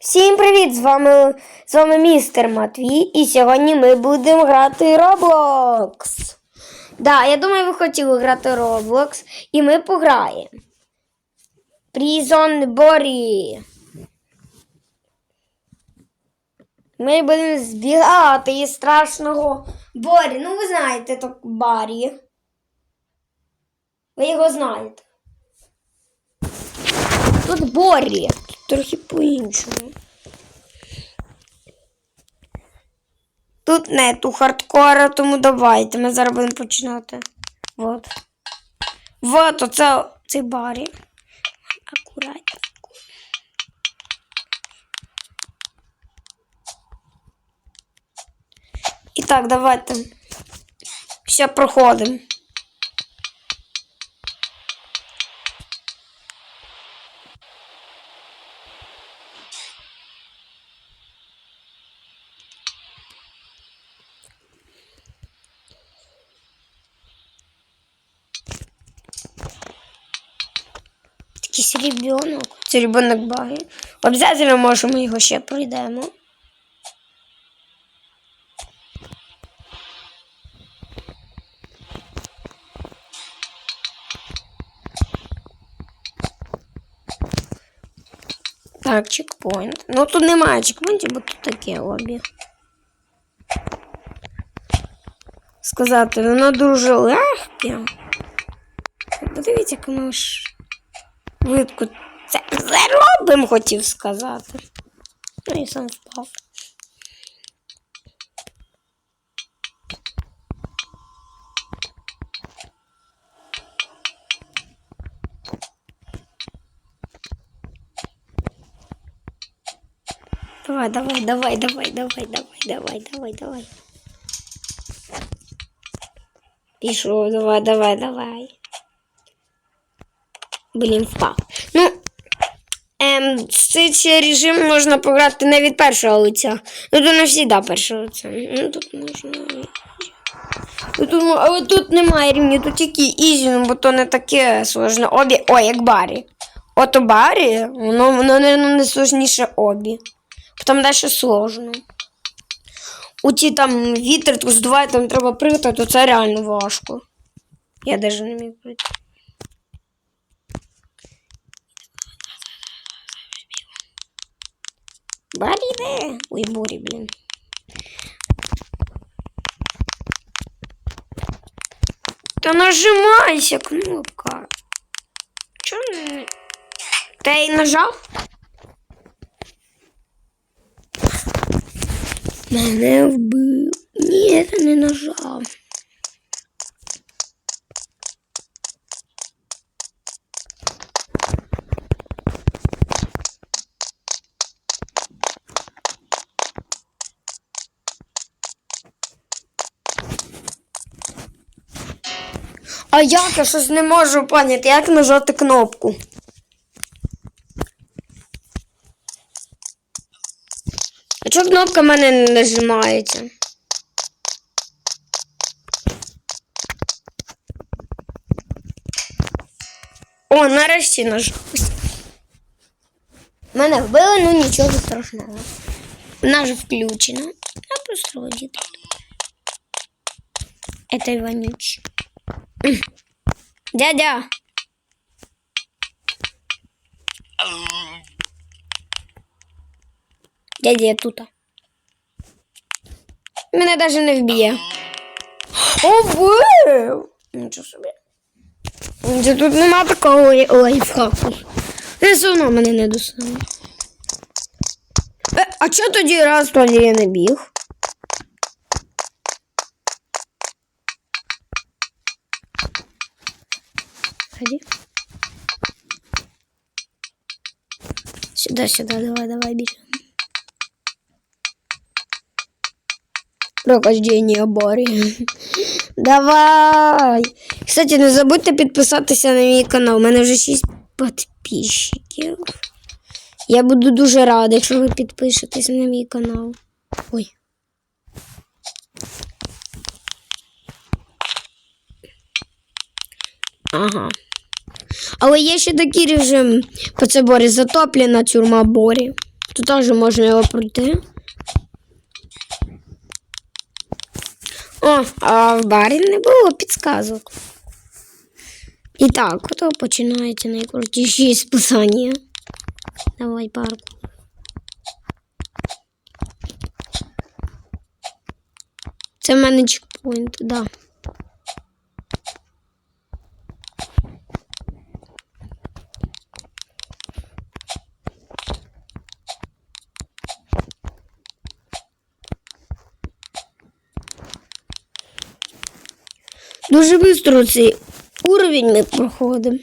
Всім привіт! З вами, з вами містер Матвій, і сьогодні ми будемо грати Roblox. Да, я думаю, ви хотіли грати Roblox, і ми пограємо. Prison Борі. Ми будемо збігати із страшного Борі. Ну, ви знаєте, так Барі. Ви його знаєте. Тут Борі. Трохи по-іншому. Тут нету хардкора, тому давайте. Ми зараз будемо починати. Вот. Вот, оце цей Барі. Акуратненько. І так, давайте. Все проходимо. Ребенок. Це ребенок баги. Обязательно може ми його ще пройдемо. Так, чекпоінт. Ну тут немає чекпоінтів, бо тут таке обі. Сказати, воно дуже легке. Подивіться, як ж швидко це заробимо, хотів сказати. Ну і сам впав. Давай, давай, давай, давай, давай, давай, давай, давай, давай. Пішов, давай, давай, давай. Блін, впав. Ну, ем, цей режим можна пограти не від першого лиця. Ну, то не завжди першого лиця. Ну, тут можна. Ну, тут, але тут немає рівня, тут тільки ізі, ну, бо то не таке сложне. Обі. Ой, як Барі. Ото Барі, воно, воно не, не сложніше обі. Там далі сложно. У ті там вітер здуває, там треба пригати, то це реально важко. Я навіть не міг прийти. Марины. Ой, Бори, блин. Да нажимайся, кнопка. Чё? Ты и нажал? Мене ну, был. Нет, не нажал. А як я щось не можу поняти, як нажати кнопку? А чого кнопка в мене не нажимається? О, нарешті нажалось. Мене вбили, ну нічого страшного. Вона ж включена. Я просто вроді. Это Иванюч. Дядя. Дядя, я тут. Мене навіть не вб'є. О, вбив! Нічого собі. Тут нема такого лайфхаку. Не все одно мене не достане. Е, а чого тоді раз тоді я не біг? Ходи. Сюда, сюда, давай, давай, бежим. Прохождение Барі. Давай. Кстати, не забудьте підписатися на мій канал. У мене вже 6 підписчиків. Я буду дуже рада, якщо ви підпишетесь на мій канал. Ой. Ага. Але є ще такий режим по це борі затоплена тюрма борі. Тут теж можна його пройти. О, а в барі не було підсказок. І так, ото починається найкрутіші списання. Давай парку. Це в мене чекпоінт, да. Дуже швидко цей уровень ми проходимо.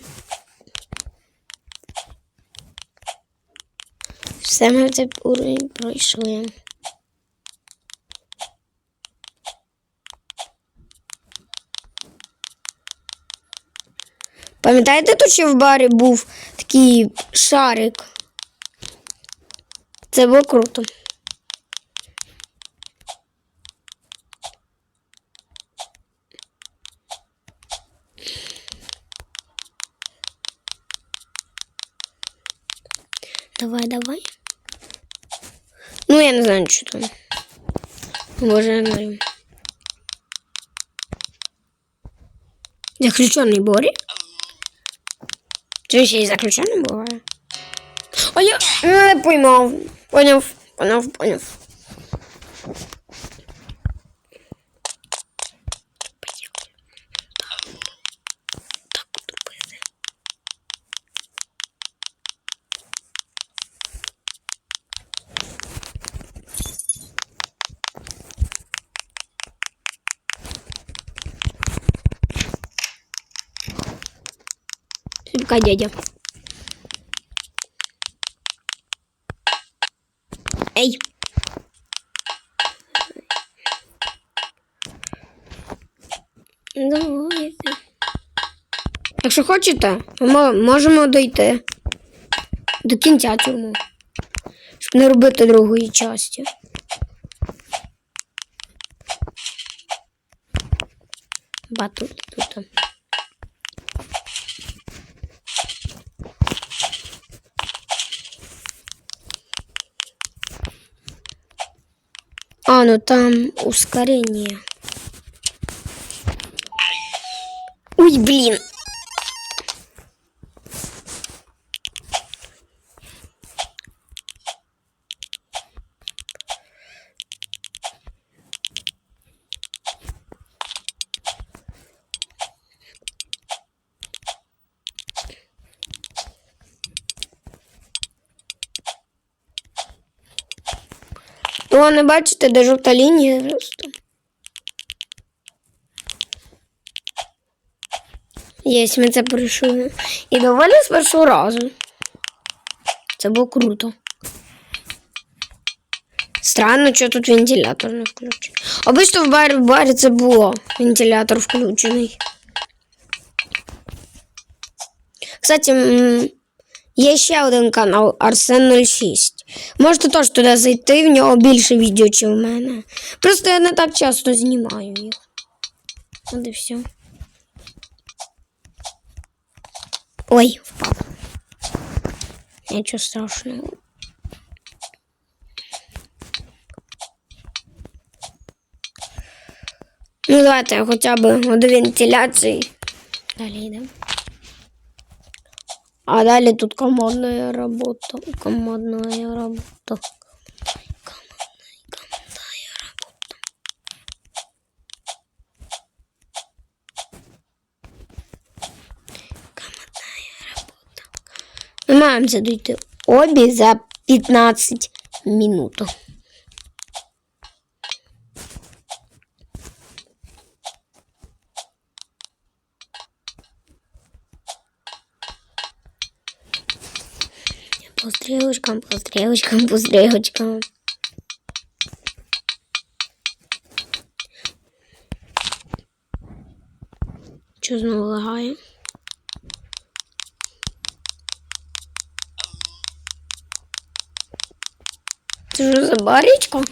Все ми цей уровень пройшли. Пам'ятаєте, тут ще в барі був такий шарик? Це було круто. Давай, давай. Ну, я не знаю, що там. Може, знаю. Заключений Борі? Чи ще й заключений буває? А я не поймав. Поняв, поняв, поняв. Пока дядя. Ей. Давайте. Якщо хочете, ми можемо дойти до кінця тюрму. Щоб не робити другої часті. Батут тут. А, ну там ускорение. Ой, блин. О, не бачите, де жовта лінія просто. Єсть, ми це пройшли. І доволі з першого разу. Це було круто. Странно, що тут вентилятор не включений. Обично в барі, в барі це було вентилятор включений. Кстати, є ще один канал Арсен 06. Можете теж туди зайти, в нього більше відео, ніж в мене. Просто я не так часто знімаю їх. От і все. Ой, впав. Нічого страшного. Ну, давайте хоча б до вентиляції. Далі йдемо. А далее тут командная работа. Командная работа. Командная, командная работа. Командная работа. Ми маємо це дійти обі за 15 минут. По стрілочкам, по стрілочкам, по стрілочкам. Що знову лагає? Це що за барічка?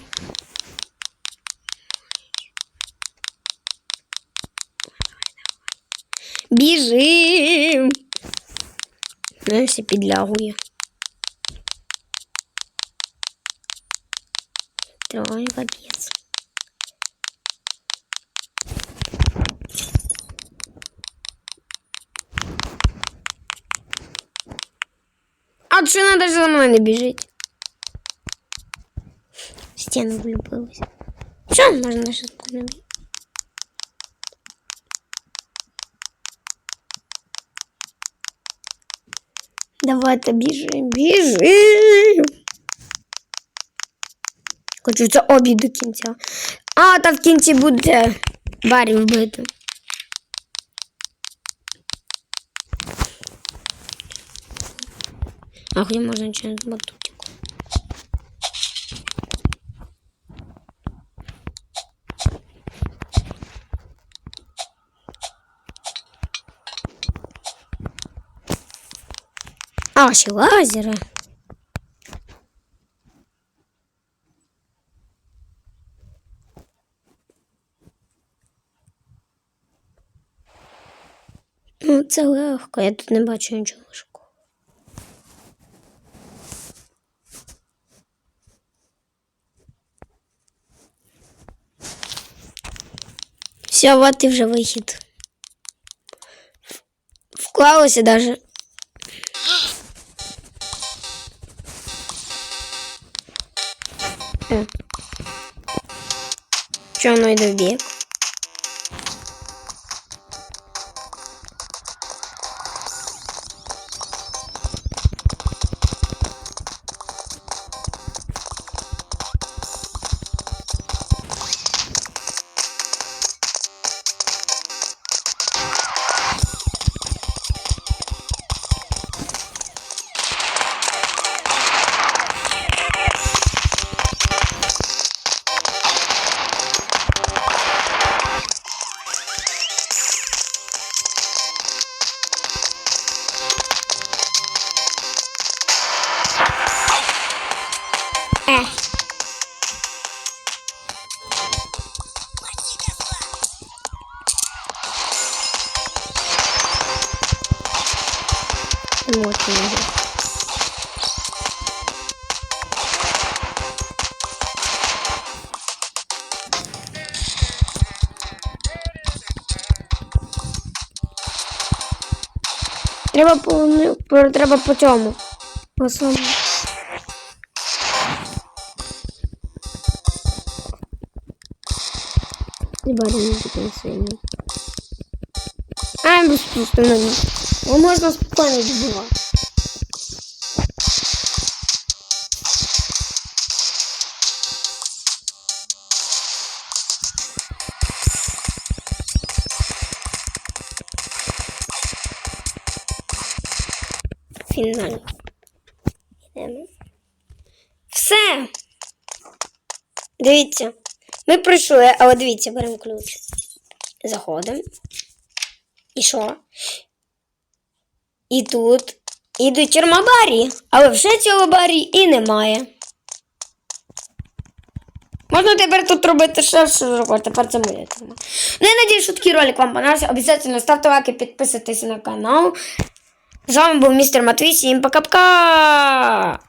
Біжим! Все підлягує. Ой, капець. А чи вона навіть за мене біжить? В стіну влюбилась. Що можна ще зробити? Давайте біжим, біжим. Хочу це обід до кінця. А, та в кінці буде Барі вбити. А хуй можна через батутику. А, ще лазери. Це легко, я тут не бачу нічого важкого. Все, вот і вже вихід. Вклалося даже. Е. Чого воно йде в бік? Треба по, ну, по- треба по цьому. По своєму. І барі не такий сильний. А, я без просто на ній. Його можна Йдемо. Все. Дивіться. Ми пройшли, але дивіться, беремо ключ. Заходимо. І що? І тут ідуть термобарі, але вже цього барі і немає. Можна тепер тут робити ще що зробити, тепер це моя тема. Ну, я надію, що такий ролик вам понравився. Обов'язково ставте лайки, підписуйтесь на канал. З вами був містер Матвій. Всім пока-пока!